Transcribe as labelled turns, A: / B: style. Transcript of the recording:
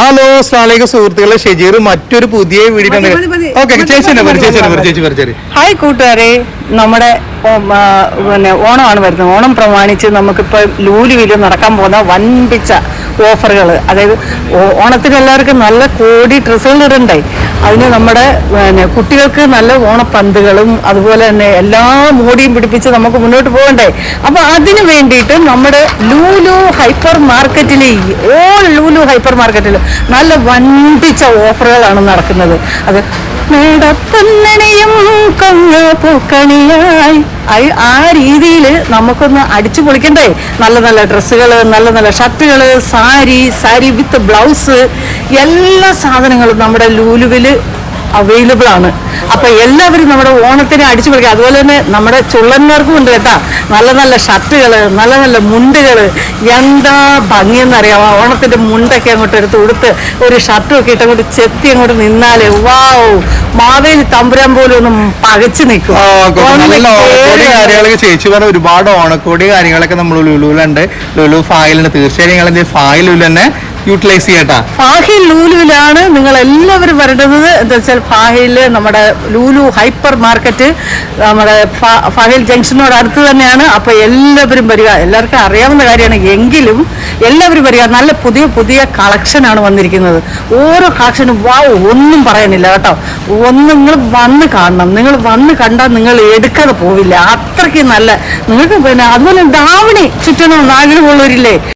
A: Hello സ്ലാലേഖ സുഹൃത്തുക്കളെ. ഷെജീർ മറ്റൊരു പുതിയ വീഡിയോ. ഓക്കെ ചേച്ചി ചേച്ചി
B: ഹായ് കൂട്ടുകാരെ. നമ്മുടെ പിന്നെ ഓണമാണ് വരുന്നത്. ഓണം പ്രമാണിച്ച് നമുക്കിപ്പോൾ ലൂലുവിൽ നടക്കാൻ പോകുന്ന വൻപിച്ച ഓഫറുകൾ അതായത് ഓണത്തിന് എല്ലാവർക്കും നല്ല കോടി ഡ്രസ്സുകൾ ഇടണ്ടേ? അതിന് നമ്മുടെ പിന്നെ കുട്ടികൾക്ക് നല്ല ഓണപ്പന്തുകളും അതുപോലെ തന്നെ എല്ലാ മോടിയും പിടിപ്പിച്ച് നമുക്ക് മുന്നോട്ട് പോകണ്ടേ? അപ്പോൾ അതിന് വേണ്ടിയിട്ട് നമ്മുടെ ലൂലു ഹൈപ്പർ മാർക്കറ്റിൽ ഓൾ ലൂലു ഹൈപ്പർ മാർക്കറ്റിൽ നല്ല വൻപിച്ച ഓഫറുകളാണ് നടക്കുന്നത്. അത് മേടത്തന്നണിയും കങ്ങ പൂക്കണിയായി ആ രീതിയിൽ നമുക്കൊന്ന് അടിച്ചു പൊളിക്കണ്ടേ? നല്ല നല്ല ഡ്രസ്സുകൾ നല്ല നല്ല ഷർട്ടുകൾ സാരി സാരി വിത്ത് ബ്ലൗസ് എല്ലാ സാധനങ്ങളും നമ്മുടെ ലൂലുവിൽ അവൈലബിൾ ആണ്. അപ്പൊ എല്ലാവരും നമ്മുടെ ഓണത്തിന് അടിച്ചു പൊളിക്കുക. അതുപോലെ തന്നെ നമ്മുടെ ചുള്ളന്മാർക്കും ഉണ്ട് കേട്ടാ. നല്ല നല്ല ഷർട്ടുകൾ നല്ല നല്ല മുണ്ടുകൾ. എന്താ ഭംഗിയെന്നറിയാമോ ഓണത്തിന്റെ മുണ്ടൊക്കെ അങ്ങോട്ട് എടുത്ത് ഉടുത്ത് ഒരു ഷർട്ടും ഒക്കെ ഇട്ട് അങ്ങോട്ട് ചെത്തി അങ്ങോട്ട് നിന്നാൽ വാവ് മാവേലി തമ്പുരാൻ പോലും ഒന്നും പകച്ചു നിൽക്കും.
A: ചേച്ചി പറഞ്ഞ ഒരുപാട് ഓണക്കോടി കാര്യങ്ങളൊക്കെ നമ്മൾ ലുലുവിലുണ്ട്. ലുലു ഫായിലുണ്ട് തീർച്ചയായും നിങ്ങൾ തന്നെ യൂട്ടിലൈസ് ചെയ്യട്ടാ.
B: ഫാഹിൽ ലൂലുവിലാണ് നിങ്ങൾ എല്ലാവരും വരേണ്ടത്. എന്താ വെച്ചാൽ ഫാഹിൽ നമ്മുടെ ലൂലു ഹൈപ്പർ മാർക്കറ്റ് നമ്മുടെ ഫാഹിൽ ജംഗ്ഷനോട് അടുത്ത് തന്നെയാണ്. അപ്പൊ എല്ലാവരും വരിക. എല്ലാവർക്കും അറിയാവുന്ന കാര്യമാണ്. എങ്കിലും എല്ലാവരും വരിക. നല്ല പുതിയ പുതിയ കളക്ഷൻ ആണ് വന്നിരിക്കുന്നത്. ഓരോ കളക്ഷനും വാവ് ഒന്നും പറയാനില്ല കേട്ടോ. ഒന്ന് നിങ്ങൾ വന്ന് കാണണം. നിങ്ങൾ വന്ന് കണ്ടാൽ നിങ്ങൾ എടുക്കാതെ പോവില്ല. അത്രയ്ക്ക് നല്ല. നിങ്ങൾക്ക് പിന്നെ അതുപോലെ ദാവണി ചുറ്റണം ആഗ്രഹമുള്ളവരില്ലേ